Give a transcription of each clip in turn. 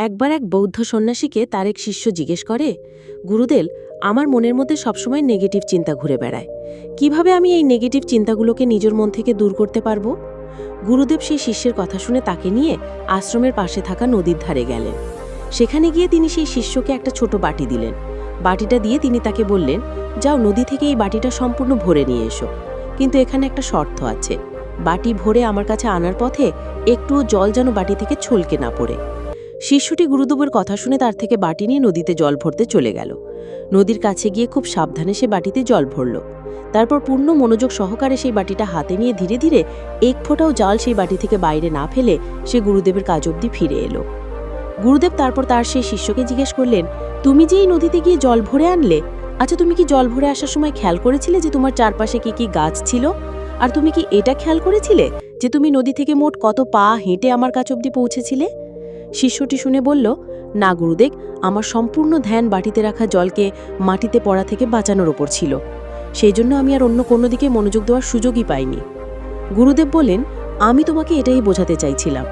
একবার এক বৌদ্ধ সন্ন্যাসীকে তার এক শিষ্য জিজ্ঞেস করে, গুরুদেব, আমার মনের মধ্যে সবসময় নেগেটিভ চিন্তা ঘুরে বেড়ায়। কীভাবে আমি এই নেগেটিভ চিন্তাগুলোকে নিজের মন থেকে দূর করতে পারব? গুরুদেব সেই শিষ্যের কথা শুনে তাকে নিয়ে আশ্রমের পাশে থাকা নদীর ধারে গেলেন। সেখানে গিয়ে তিনি সেই শিষ্যকে একটা ছোট বাটি দিলেন। বাটিটা দিয়ে তিনি তাকে বললেন, যাও নদী থেকে এই বাটিটা সম্পূর্ণ ভরে নিয়ে এসো। কিন্তু এখানে একটা শর্ত আছে। বাটি ভরে আমার কাছে আনার পথে একটুও জল যেন বাটি থেকে ছলকে না পড়ে। শিষ্যটি গুরুদেবের কথা শুনে তার থেকে বাটি নিয়ে নদীতে জল ভরতে চলে গেল। নদীর কাছে গিয়ে খুব সাবধানে সে বাটিতে জল ভরল। তারপর পূর্ণ মনোযোগ সহকারে সেই বাটিটা হাতে নিয়ে ধীরে ধীরে এক ফোঁটাও জল সেই বাটি থেকে বাইরে না ফেলে সে গুরুদেবের কাজ অবধি ফিরে এলো। গুরুদেব তারপর তার সেই শিষ্যকে জিজ্ঞেস করলেন, তুমি যে এই নদীতে গিয়ে জল ভরে আনলে আচ্ছা তুমি কি জল ভরে আসার সময় খেয়াল করেছিলে যে তোমার চারপাশে কি কি গাছ ছিল? আর তুমি কি এটা খেয়াল করেছিলে যে তুমি নদী থেকে মোট কত পা হেঁটে আমার কাছ অবধি পৌঁছেছিলে? শিষ্যটি শুনে বলল, না গুরুদেব, আমার সম্পূর্ণ ধ্যান বাটিতে রাখা জলকে মাটিতে পড়া থেকে বাঁচানোর ওপর ছিল। সেই জন্য আমি আর অন্য কোনো দিকে মনোযোগ দেওয়ার সুযোগই পাইনি। গুরুদেব বলেন আমি তোমাকে এটাই বোঝাতে চাইছিলাম।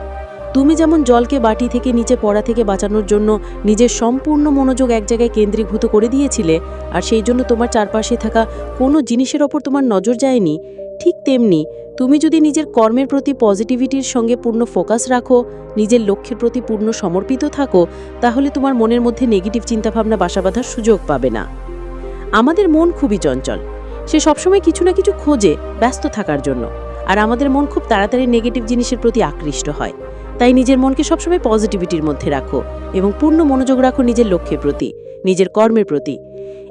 তুমি যেমন জলকে বাটি থেকে নিচে পড়া থেকে বাঁচানোর জন্য নিজের সম্পূর্ণ মনোযোগ এক জায়গায় কেন্দ্রীভূত করে দিয়েছিলে, আর সেই জন্য তোমার চারপাশে থাকা কোনো জিনিসের ওপর তোমার নজর যায়নি ঠিক তেমনি তুমি যদি নিজের কর্মের প্রতি পজিটিভিটির সঙ্গে পূর্ণ ফোকাস রাখো, নিজের লক্ষ্যের প্রতি পূর্ণ সমর্পিত থাকো, তাহলে তোমার মনের মধ্যে নেগেটিভ চিন্তাভাবনা বাসা বাঁধার সুযোগ পাবে না। আমাদের মন খুবই চঞ্চল। সে সবসময় কিছু না কিছু খোঁজে ব্যস্ত থাকার জন্য। আর আমাদের মন খুব তাড়াতাড়ি নেগেটিভ জিনিসের প্রতি আকৃষ্ট হয়। তাই নিজের মনকে সবসময় পজিটিভিটির মধ্যে রাখো এবং পূর্ণ মনোযোগ রাখো নিজের লক্ষ্যের প্রতি, নিজের কর্মের প্রতি।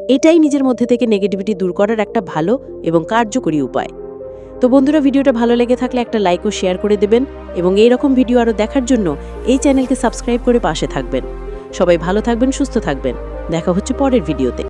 এটাই নিজের মধ্যে থেকে নেগেটিভিটি দূর করার একটা ভালো এবং কার্যকরী উপায়। তো বন্ধুরা, ভিডিওটা ভালো লেগে থাকলে একটা লাইক ও শেয়ার করে দেবেন এবং এই রকম ভিডিও আরও দেখার জন্য এই চ্যানেলকে সাবস্ক্রাইব করে পাশে থাকবেন। সবাই ভালো থাকবেন, সুস্থ থাকবেন। দেখা হচ্ছে পরের ভিডিওতে